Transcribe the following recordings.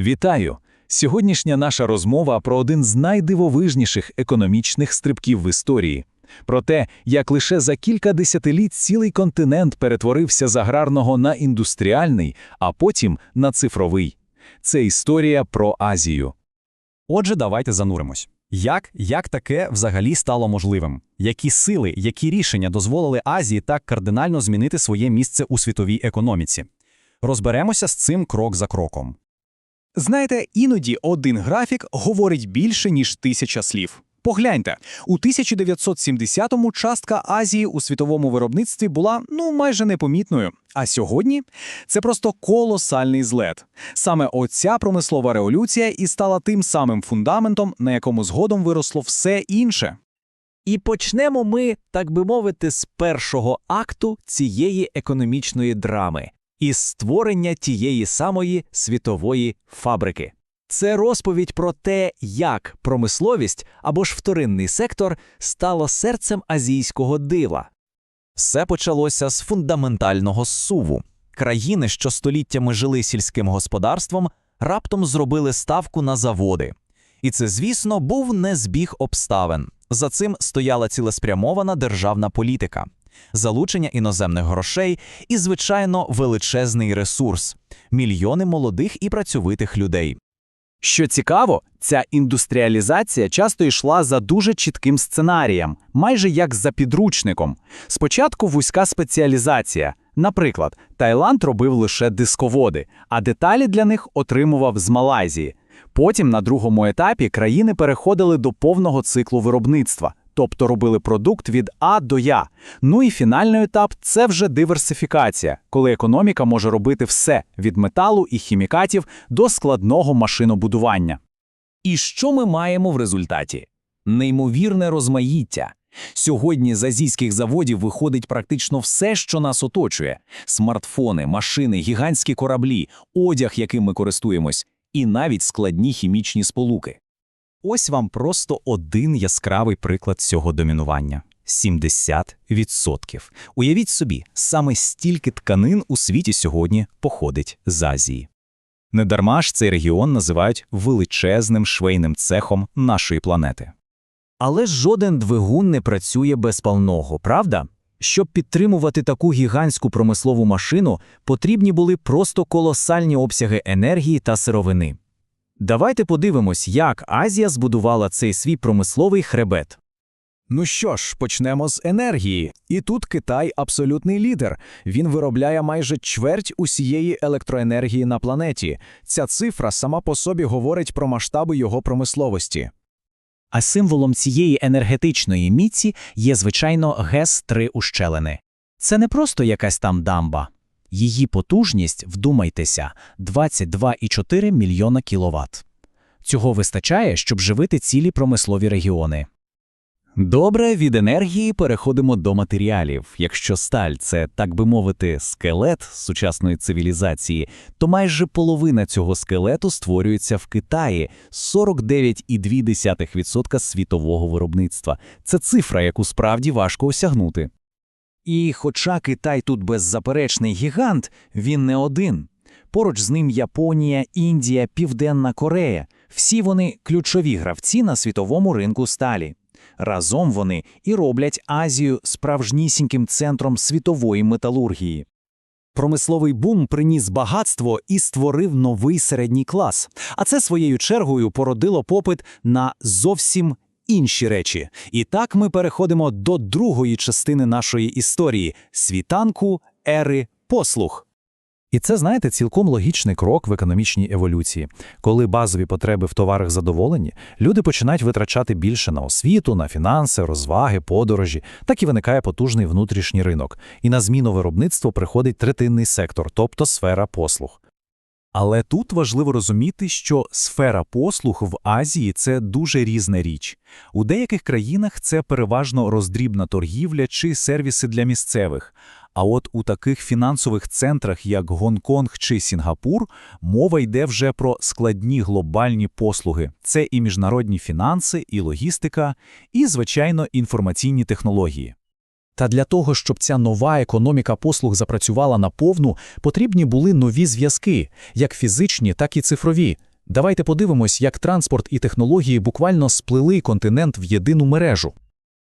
Вітаю! Сьогоднішня наша розмова про один з найдивовижніших економічних стрибків в історії. Про те, як лише за кілька десятиліть цілий континент перетворився з аграрного на індустріальний, а потім на цифровий. Це історія про Азію. Отже, давайте зануримось. Як, як таке взагалі стало можливим? Які сили, які рішення дозволили Азії так кардинально змінити своє місце у світовій економіці? Розберемося з цим крок за кроком. Знаєте, іноді один графік говорить більше, ніж тисяча слів. Погляньте, у 1970-му частка Азії у світовому виробництві була ну майже непомітною. А сьогодні це просто колосальний злет. Саме оця промислова революція і стала тим самим фундаментом, на якому згодом виросло все інше. І почнемо ми, так би мовити, з першого акту цієї економічної драми із створення тієї самої світової фабрики. Це розповідь про те, як промисловість або ж вторинний сектор стало серцем азійського дива. Все почалося з фундаментального суву. Країни, що століттями жили сільським господарством, раптом зробили ставку на заводи. І це, звісно, був не збіг обставин. За цим стояла цілеспрямована державна політика, залучення іноземних грошей і, звичайно, величезний ресурс мільйони молодих і працьовитих людей. Що цікаво, ця індустріалізація часто йшла за дуже чітким сценарієм, майже як за підручником. Спочатку вузька спеціалізація. Наприклад, Таїланд робив лише дисководи, а деталі для них отримував з Малайзії. Потім на другому етапі країни переходили до повного циклу виробництва, тобто робили продукт від А до Я. Ну і фінальний етап це вже диверсифікація, коли економіка може робити все від металу і хімікатів до складного машинобудування. І що ми маємо в результаті? Неймовірне розмаїття. Сьогодні з азійських заводів виходить практично все, що нас оточує: смартфони, машини, гігантські кораблі, одяг, яким ми користуємось, і навіть складні хімічні сполуки. Ось вам просто один яскравий приклад цього домінування. 70%. Уявіть собі, саме стільки тканин у світі сьогодні походить з Азії. Недарма ж цей регіон називають величезним швейним цехом нашої планети. Але жоден двигун не працює без палного, правда? Щоб підтримувати таку гігантську промислову машину, потрібні були просто колосальні обсяги енергії та сировини. Давайте подивимось, як Азія збудувала цей свій промисловий хребет. Ну що ж, почнемо з енергії. І тут Китай абсолютний лідер. Він виробляє майже чверть усієї електроенергії на планеті. Ця цифра сама по собі говорить про масштаби його промисловості. А символом цієї енергетичної міці є, звичайно, ГЕС-3 ущелини. Це не просто якась там дамба. Її потужність, вдумайтеся, 22,4 мільйона кіловат. Цього вистачає, щоб живити цілі промислові регіони. Добре, від енергії переходимо до матеріалів. Якщо сталь це, так би мовити, скелет сучасної цивілізації, то майже половина цього скелету створюється в Китаї 49,2% світового виробництва. Це цифра, яку справді важко осягнути. І хоча Китай тут беззаперечний гігант, він не один. Поруч з ним Японія, Індія, Південна Корея всі вони ключові гравці на світовому ринку сталі. Разом вони і роблять Азію справжнісіньким центром світової металургії. Промисловий бум приніс багатство і створив новий середній клас, а це своєю чергою породило попит на зовсім інші речі. І так ми переходимо до другої частини нашої історії світанку ери послуг. І це, знаєте, цілком логічний крок в економічній еволюції. Коли базові потреби в товарах задоволені, люди починають витрачати більше на освіту, на фінанси, розваги, подорожі, так і виникає потужний внутрішній ринок. І на зміну виробництву приходить третинний сектор, тобто сфера послуг. Але тут важливо розуміти, що сфера послуг в Азії це дуже різна річ. У деяких країнах це переважно роздрібна торгівля чи сервіси для місцевих. А от у таких фінансових центрах, як Гонконг чи Сінгапур, мова йде вже про складні глобальні послуги. Це і міжнародні фінанси, і логістика, і, звичайно, інформаційні технології. Та для того, щоб ця нова економіка послуг запрацювала наповну, потрібні були нові зв'язки, як фізичні, так і цифрові. Давайте подивимось, як транспорт і технології буквально сплели континент в єдину мережу.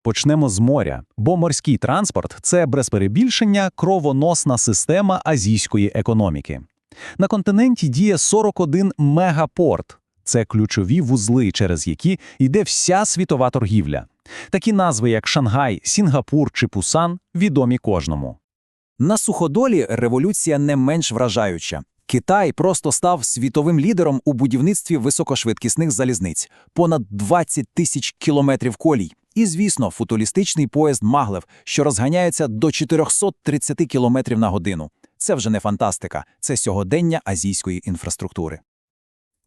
Почнемо з моря, бо морський транспорт це без перебільшення кровоносна система азійської економіки. На континенті діє 41 мегапорт. Це ключові вузли, через які йде вся світова торгівля. Такі назви, як Шангай, Сінгапур чи Пусан, відомі кожному. На суходолі революція не менш вражаюча. Китай просто став світовим лідером у будівництві високошвидкісних залізниць – понад 20 тисяч кілометрів колій. І, звісно, футуристичний поїзд Маглев, що розганяється до 430 кілометрів на годину. Це вже не фантастика, це сьогодення азійської інфраструктури.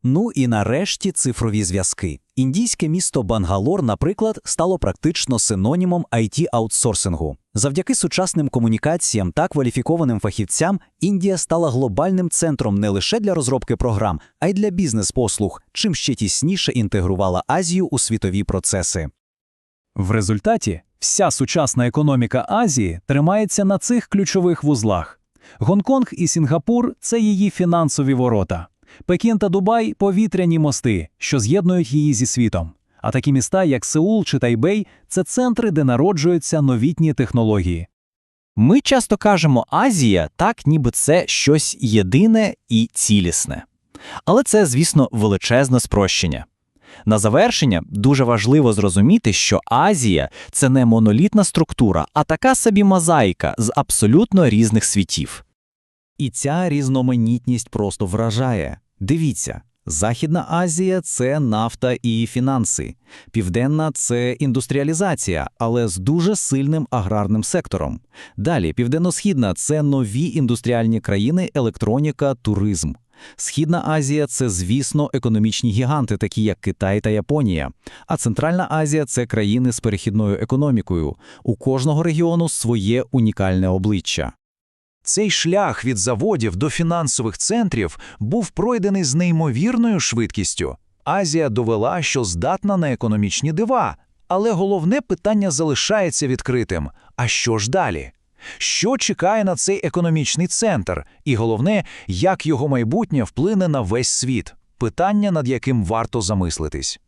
Ну і нарешті цифрові зв'язки. Індійське місто Бангалор, наприклад, стало практично синонімом IT-аутсорсингу. Завдяки сучасним комунікаціям та кваліфікованим фахівцям Індія стала глобальним центром не лише для розробки програм, а й для бізнес-послуг, чим ще тісніше інтегрувала Азію у світові процеси. В результаті вся сучасна економіка Азії тримається на цих ключових вузлах. Гонконг і Сінгапур це її фінансові ворота. Пекін та Дубай повітряні мости, що з'єднують її зі світом. А такі міста, як Сеул чи Тайбей, це центри, де народжуються новітні технології. Ми часто кажемо Азія так, ніби це щось єдине і цілісне. Але це, звісно, величезне спрощення. На завершення дуже важливо зрозуміти, що Азія це не монолітна структура, а така собі мозаїка з абсолютно різних світів. І ця різноманітність просто вражає. Дивіться, Західна Азія це нафта і фінанси, Південна це індустріалізація, але з дуже сильним аграрним сектором. Далі Південно-Східна це нові індустріальні країни, електроніка, туризм. Східна Азія це, звісно, економічні гіганти, такі як Китай та Японія. А Центральна Азія це країни з перехідною економікою. У кожного регіону своє унікальне обличчя. Цей шлях від заводів до фінансових центрів був пройдений з неймовірною швидкістю. Азія довела, що здатна на економічні дива. Але головне питання залишається відкритим. А що ж далі? Що чекає на цей економічний центр? І головне, як його майбутнє вплине на весь світ? Питання, над яким варто замислитись.